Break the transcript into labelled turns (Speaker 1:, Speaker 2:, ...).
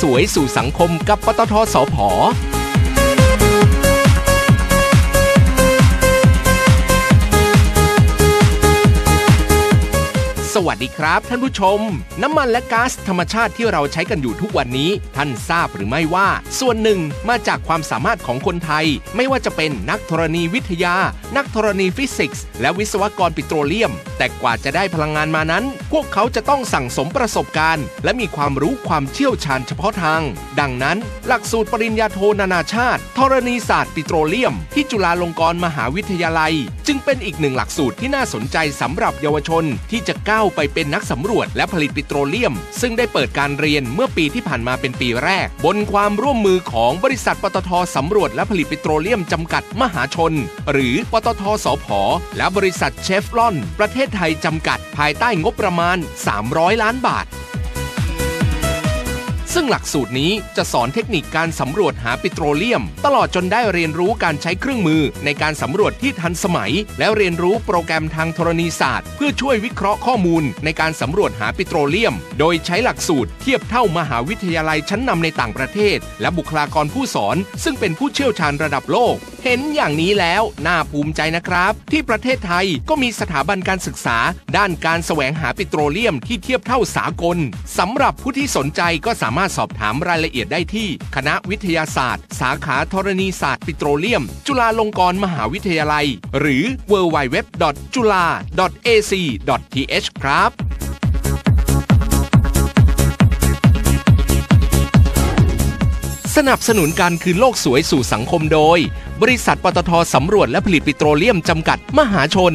Speaker 1: สวยสู่สังคมกับปตทสพ สวัสดีครับท่านผู้ชม น้ำมันและก๊าซธรรมชาติที่เราใช้กันอยู่ทุกวันนี้ ท่านทราบหรือไม่ว่า ส่วนหนึ่งมาจากความสามารถของคนไทย ไม่ว่าจะเป็นนักธรณีวิทยา นักธรณีฟิสิกส์ และวิศวกรปิโตรเลียม แต่กว่าจะได้พลังงานมานั้น พวกเขาจะต้องสั่งสมประสบการณ์ และมีความรู้ความเชี่ยวชาญเฉพาะทาง ดังนั้น หลักสูตรปริญญาโทนานาชาติธรณีศาสตร์ปิโตรเลียม ที่จุฬาลงกรณ์มหาวิทยาลัย จึงเป็นอีกหนึ่งหลักสูตรที่น่าสนใจสำหรับเยาวชนที่จะก้าวไปเป็นนักสำรวจและผลิตปิโตรเลียม ซึ่งได้เปิดการเรียนเมื่อปีที่ผ่านมาเป็นปีแรก บนความร่วมมือของบริษัทปตทสำรวจและผลิตปิโตรเลียมจำกัดมหาชน หรือปตทสพและบริษัทเชฟลอน ประเทศไทยจำกัด ภายใต้งบประมาณ 300 ล้านบาท ซึ่งหลักสูตรนี้จะสอนเทคนิคการสำรวจหาปิโตรเลียม ตลอดจนได้เรียนรู้การใช้เครื่องมือในการสำรวจที่ทันสมัย และเรียนรู้โปรแกรมทางธรณีศาสตร์ เพื่อช่วยวิเคราะห์ข้อมูลในการสำรวจหาปิโตรเลียม โดยใช้หลักสูตรเทียบเท่ามหาวิทยาลัยชั้นนำในต่างประเทศ และบุคลากรผู้สอน ซึ่งเป็นผู้เชี่ยวชาญระดับโลกเห็นอย่างนี้แล้วน่าภูมิใจนะครับ ที่ประเทศไทยก็มีสถาบันการศึกษา ด้านการแสวงหาปิโตรเลียมที่เทียบเท่าสากลสำหรับผู้ที่สนใจก็สามารถสอบถามรายละเอียดได้ที่ คณะวิทยาศาสตร์ สาขาธรณีศาสตร์ปิโตรเลียม จุฬาลงกรณ์มหาวิทยาลัย หรือ www.jula.ac.th ครับ สนับสนุนการคืนโลกสวยสู่สังคมโดย บริษัทปตทสำรวจและผลิตปิโตรเลียมจำกัดมหาชน